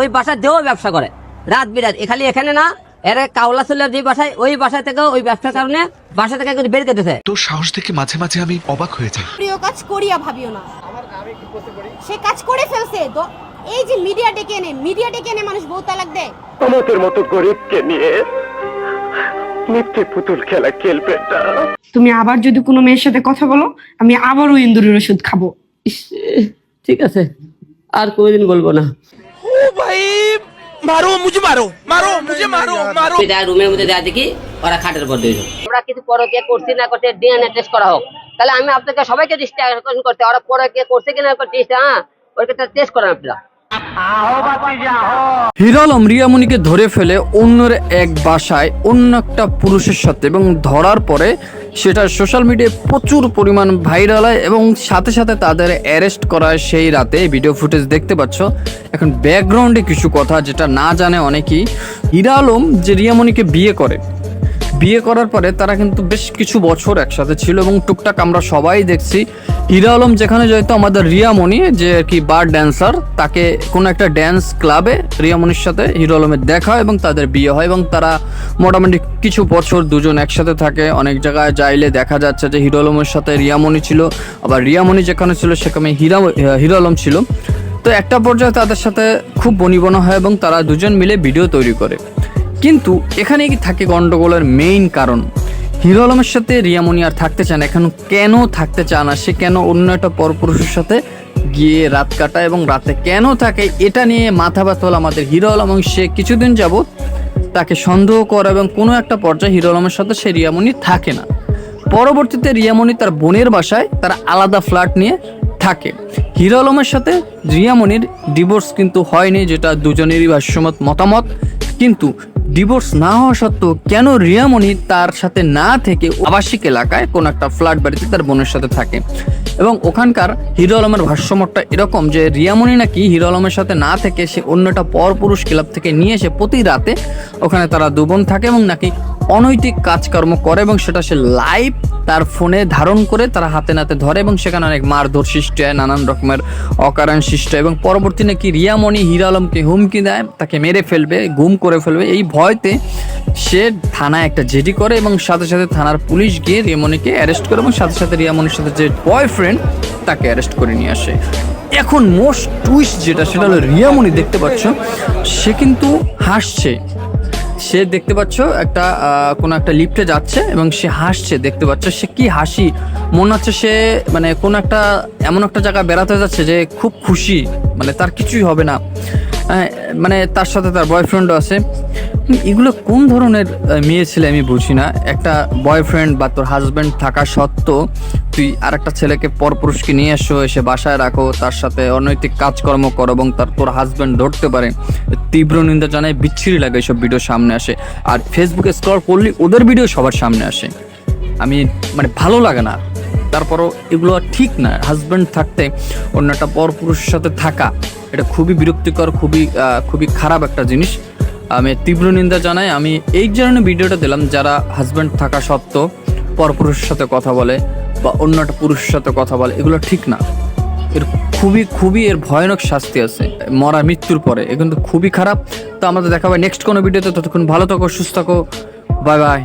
ওই বাসায় ব্যবসা করে। রাত বিরাত। খালি এখানে না এর কাউলা চুলের যে বাসায় ওই বাসা থেকে ওই ব্যবসার কারণে বাসা থেকে কিন্তু বেরিয়ে যেতেছে। তোর সাহস দেখে মাঝে মাঝে আমি অবাক হয়ে যাই। প্রিয় কাজ করিয়া ভাবিও না। সে কাজ করে ফেলছে। তো এই যে মিডিয়া ডেকে এনে মিডিয়া ডেকে এনে মানুষ বউ তালাক দেয়। আমাদের মতো গরিবকে নিয়ে মিথ্যে পুতুল খেলা খেলবেন না। তুমি আবার যদি কোনো মেয়ের সাথে কথা বলো আমি আবারও ইন্দুরের ওষুধ খাব। ইস, ঠিক আছে আর কোনোদিন বলব না। রুমের মধ্যে দেওয়া দেখি ওরা খাটের উপর দিয়ে আমরা কিছু পরকে করছি না করছে ডিএনএ টেস্ট করা হোক। তাহলে আমি আপনাকে সবাইকে আকর্ষণ করতে ওরা পরকে করছে কিনা টেস্ট হ্যাঁ? ওইটা টেস্ট করেন আপনারা। হিরালম রিয়ামণিকে ধরে ফেলে অন্যের এক বাসায় অন্য একটা পুরুষের সাথে এবং ধরার পরে সেটা সোশ্যাল মিডিয়ায় প্রচুর পরিমাণ ভাইরাল হয় এবং সাথে সাথে তাদের অ্যারেস্ট করা হয় সেই রাতে। ভিডিও ফুটেজ দেখতে পাচ্ছ। এখন ব্যাকগ্রাউন্ডে কিছু কথা যেটা না জানে অনেকেই। হিরা আলম যে রিয়ামণিকে বিয়ে করে বিয়ে করার পরে তারা কিন্তু বেশ কিছু বছর একসাথে ছিল এবং টুকটাক আমরা সবাই দেখছি। হিরা আলম যেখানে যেহেতু আমাদের রিয়ামণি, যে আর কি বার ড্যান্সার তাকে কোনো একটা ড্যান্স ক্লাবে রিয়ামণির সাথে হিরো আলমের দেখা হয় এবং তাদের বিয়ে হয় এবং তারা মোটামুটি কিছু বছর দুজন একসাথে থাকে। অনেক জায়গায় যাইলে দেখা যাচ্ছে যে হিরো আলমের সাথে রিয়ামণি ছিল, আবার রিয়ামণি যেখানে ছিল সেখানে হিরা হিরো আলম ছিল। তো একটা পর্যায়ে তাদের সাথে খুব বনিবনা হয় এবং তারা দুজন মিলে ভিডিও তৈরি করে। কিন্তু এখানে কি থাকে গন্ডগোলের মেইন কারণ? হিরো আলমের সাথে রিয়ামণি আর থাকতে চায় না। এখন কেন থাকতে চায় না? সে কেন অন্য একটা পরপুরুষের সাথে গিয়ে রাত কাটায় এবং রাতে কেন থাকে? এটা নিয়ে মাথা ব্যথা হলো আমাদের হিরো আলম এবং সে কিছুদিন যাবত তাকে সন্দেহ করে এবং কোনো একটা পর্যায়ে হিরো আলমের সাথে সে রিয়ামণি থাকে না। পরবর্তীতে রিয়ামণি তার বোনের বাসায় তারা আলাদা ফ্ল্যাট নিয়ে থাকে। হিরো আলমের সাথে রিয়ামণির ডিভোর্স কিন্তু হয়নি, যেটা দুজনেরই ভাষ্যমত মতামত। কিন্তু ডিভোর্স না হওয়া সত্ত্বেও কেন রিয়ামণি তার সাথে না থেকে আবাসিক এলাকায় কোনো একটা ফ্ল্যাট বাড়িতে তার বোনের সাথে থাকে? এবং ওখানকার হিরো আলমের ভাষ্যমতটা এরকম যে রিয়ামণি নাকি হিরো আলমের সাথে না থেকে সে অন্যটা পরপুরুষ ক্লাব থেকে নিয়ে এসে প্রতি রাতে ওখানে তারা দুবন থাকে এবং নাকি অনৈতিক কাজকর্ম করে এবং সেটা সে লাইভ তার ফোনে ধারণ করে তারা হাতে নাতে ধরে এবং সেখানে অনেক মারধর সৃষ্টি হয়, নানান রকমের অকারণ সৃষ্টি হয় এবং পরবর্তী নাকি রিয়ামণি হিরা আলমকে হুমকি দেয়, তাকে মেরে ফেলবে, গুম করে ফেলবে। এই ভয়তে সে থানায় একটা জেডি করে এবং সাথে সাথে থানার পুলিশ গিয়ে রিয়ামণিকে অ্যারেস্ট করে এবং সাথে সাথে রিয়ামণির সাথে যে বয়ফ্রেন্ড তাকে অ্যারেস্ট করে নিয়ে আসে। এখন মোস্ট টুইস্ট যেটা, সেটা হলো রিয়ামণি, দেখতে পাচ্ছ? সে কিন্তু হাসছে। সে দেখতে পাচ্ছ একটা কোনো একটা লিফটে যাচ্ছে এবং সে হাসছে, দেখতে পাচ্ছ সে কি হাসি। মনে হচ্ছে সে মানে কোনো একটা, এমন একটা জায়গা বেড়াতে যাচ্ছে যে খুব খুশি মানে তার কিছুই হবে না। মানে তার সাথে তার বয়ফ্রেন্ডও আছে। এগুলো কোন ধরনের মেয়ে ছেলে আমি বুঝি না। একটা বয়ফ্রেন্ড বা তোর হাজব্যান্ড থাকা সত্ত্বেও তুই আর একটা ছেলেকে পরপুরুষকে নিয়ে এসো, এসে বাসায় রাখো, তার সাথে অনৈতিক কাজকর্ম করো এবং তার, তোর হাজব্যান্ড ধরতে পারে। তীব্র নিন্দা জানায়, বিচ্ছিরি লাগে এসব ভিডিও সামনে আসে। আর ফেসবুকে স্ক্রল করলে ওদের ভিডিও সবার সামনে আসে। আমি মানে ভালো লাগে না। তারপরও এগুলো ঠিক না। হাজব্যান্ড থাকতে অন্য একটা পরপুরুষের সাথে থাকা, এটা খুবই বিরক্তিকর, খুবই খুবই খারাপ একটা জিনিস। আমি তীব্র নিন্দা জানাই। আমি এই জন্য ভিডিওটা দিলাম, যারা হাজব্যান্ড থাকা সত্ত্বেও পরপুরুষের সাথে কথা বলে বা অন্য একটা পুরুষের সাথে কথা বলে, এগুলো ঠিক না। এর খুবই খুবই এর ভয়ানক শাস্তি আছে। মরা মৃত্যুর পরে, এ কিন্তু খুবই খারাপ। তো আমাদের দেখা হবে নেক্সট কোনো ভিডিওতে ততক্ষণ ভালো থাকো, সুস্থ থাকো। Bye bye